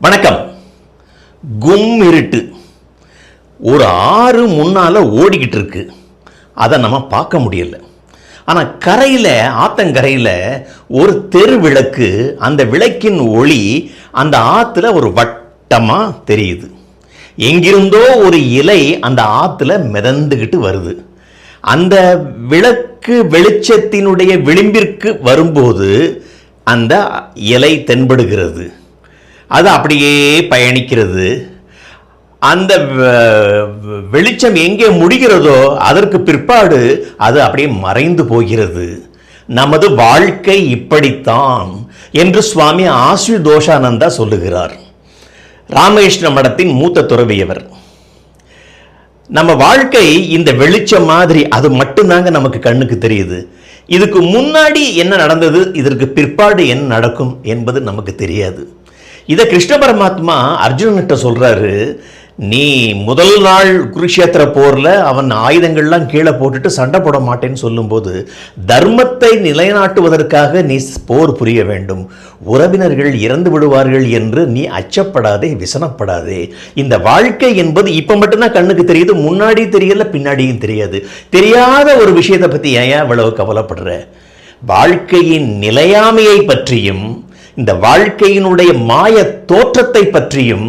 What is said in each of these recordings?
வணக்கம். கும் இருட்டு. ஒரு ஆறு முன்னால் ஓடிக்கிட்டு இருக்கு. அதை நம்ம பார்க்க முடியல. ஆனால் கரையில் ஆத்தங்கரையில் ஒரு தெரு விளக்கு அந்த விளக்கின் ஒளி அந்த ஆற்றுல ஒரு வட்டமாக தெரியுது. எங்கிருந்தோ ஒரு இலை அந்த ஆற்றுல மிதந்துக்கிட்டு வருது. அந்த விளக்கு வெளிச்சத்தினுடைய விளிம்பிற்கு வரும்போது அந்த இலை தென்படுகிறது. அது அப்படியே பயணிக்கிறது. அந்த வெளிச்சம் எங்கே முடிகிறதோ அதற்கு பிற்பாடு அது அப்படியே மறைந்து போகிறது. நமது வாழ்க்கை இப்படித்தான் என்று சுவாமி ஆசுதோஷானந்தா சொல்லுகிறார். ராமகிருஷ்ண மடத்தின் மூத்த துறவியவர். நம்ம வாழ்க்கை இந்த வெளிச்சம் மாதிரி அது மட்டும்தாங்க நமக்கு கண்ணுக்கு தெரியுது. இதுக்கு முன்னாடி என்ன நடந்தது இதற்கு பிற்பாடு என்ன நடக்கும் என்பது நமக்கு தெரியாது. இதை கிருஷ்ண பரமாத்மா அர்ஜுனன்கிட்ட சொல்றாரு நீ முதல் நாள் குருஷேத்திர போரில் அவன் ஆயுதங்கள்லாம் கீழே போட்டுட்டு சண்டை போட மாட்டேன்னு சொல்லும்போது தர்மத்தை நிலைநாட்டுவதற்காக நீ போர் புரிய வேண்டும். உறவினர்கள் இறந்து விடுவார்கள் என்று நீ அச்சப்படாதே விசனப்படாதே. இந்த வாழ்க்கை என்பது இப்போ மட்டும்தான் கண்ணுக்கு தெரியுது முன்னாடி தெரியல பின்னாடியும் தெரியாது. தெரியாத ஒரு விஷயத்தை பற்றி ஏன் இவ்வளவு கவலைப்படுற? வாழ்க்கையின் நிலையாமையை பற்றியும் இந்த வாழ்க்கையினுடைய மாய தோற்றத்தை பற்றியும்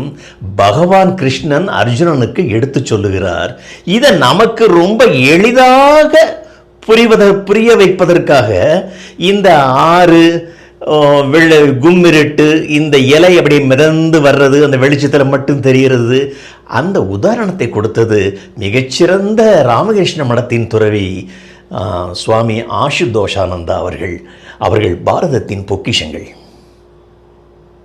பகவான் கிருஷ்ணன் அர்ஜுனனுக்கு எடுத்துச் சொல்லுகிறார். இதை நமக்கு ரொம்ப எளிதாக புரிவத புரிய வைப்பதற்காக இந்த ஆறு வெள்ள கும்மிருட்டு இந்த இலை அப்படியே மிதந்து வர்றது அந்த வெளிச்சத்தில் மட்டும் தெரிகிறது. அந்த உதாரணத்தை கொடுத்தது மிகச்சிறந்த ராமகிருஷ்ண மடத்தின் துறவி சுவாமி சுவாமி ஆசுதோஷானந்தா அவர்கள். அவர்கள் பாரதத்தின் பொக்கிஷங்கள்.